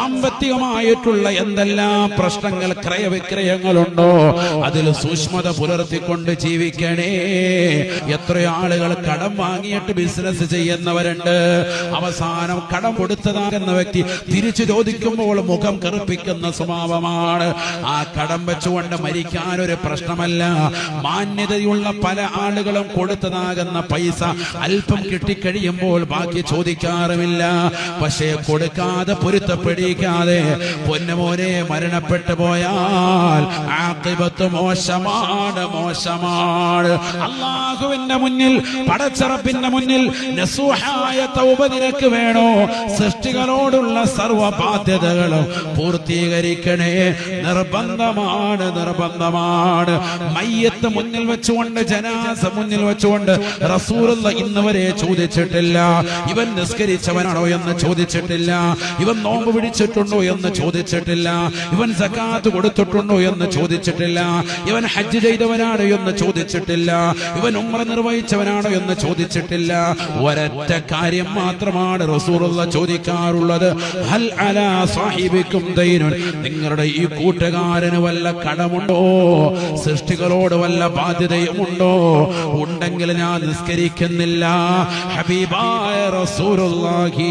സാമ്പത്തികമായിട്ടുള്ള എന്തെല്ലാം പ്രശ്നങ്ങൾ ക്രയവിക്രയങ്ങളുണ്ടോ? അതിൽ സൂക്ഷ്മത പുലർത്തിക്കൊണ്ട് ജീവിക്കണേ. എത്ര ആളുകൾ കടം വാങ്ങിയിട്ട് ബിസിനസ് ചെയ്യുന്നവരുണ്ട്. അവസാനം കടം കൊടുത്തതാകുന്ന വ്യക്തി തിരിച്ചു ചോദിക്കുമ്പോൾ മുഖം കറുപ്പിക്കുന്ന സ്വഭാവമാണ്. ആ കടം വെച്ചുകൊണ്ട് മരിക്കാൻ ഒരു പ്രശ്നമല്ല. മാന്യതയുള്ള പല ആളുകളും കൊടുത്തതാകുന്ന പൈസ അല്പം കിട്ടിക്കഴിയുമ്പോൾ ബാക്കി ചോദിക്കാറുമില്ല. പക്ഷേ കൊടുക്കാതെ പൊരുത്തപ്പെടിക്കാതെ പൊന്നുമോനെ മരണപ്പെട്ടു പോയാൽ മോശമാണ് മോശമാണ്. അള്ളാഹുവിന്റെ മുന്നിൽ പടച്ചറപ്പിന്റെ മുന്നിൽ നസൂഹായ വേണോ? സൃഷ്ടികളോടുള്ള സർവ ബാധ്യതകളും പൂർത്തീകരിക്കണേ. നിർബന്ധമാണ് നിർബന്ധമാണ്. മയ്യത്ത് മുന്നിൽ വെച്ചുകൊണ്ട് ജനാസ മുന്നിൽ വെച്ചുകൊണ്ട് റസൂലുള്ള ഇന്ന് വരെ ചോദിച്ചിട്ടില്ല. ഇവൻ നിസ്കരിച്ചവനാണോ എന്ന് ചോദിച്ചിട്ടില്ല. ഇവൻ നോമ്പ് പിടിച്ചിട്ടുണ്ടോ എന്ന് ചോദിച്ചിട്ടില്ല. ഇവൻ സക്കാത്ത് കൊടുത്തിട്ടുണ്ടോ എന്ന് ചോദിച്ചിട്ടില്ല. ഇവൻ ഹജ്ജ് ചെയ്തവനാണ് എന്ന് ചോദിച്ചിട്ടില്ല. ഇവൻ ഉമ്ര നിർവഹിച്ചവനാണോ എന്ന് ചോദിച്ചിട്ടില്ല. ഒരൊറ്റ കാര്യം മാത്രമാണ് റസൂറുള്ള ചോദിക്കാറുള്ളത്. ഹൽ നിങ്ങളുടെ ഈ കൂട്ടുകാരന് വല്ല കടമുണ്ടോ? സൃഷ്ടികളോട് വല്ല ബാധ്യതയുമുണ്ടോ? ഉണ്ടെങ്കിൽ ഞാൻ നിസ്കരിക്കുന്നില്ല. ഹബീബായ റസൂലുള്ളാഹി.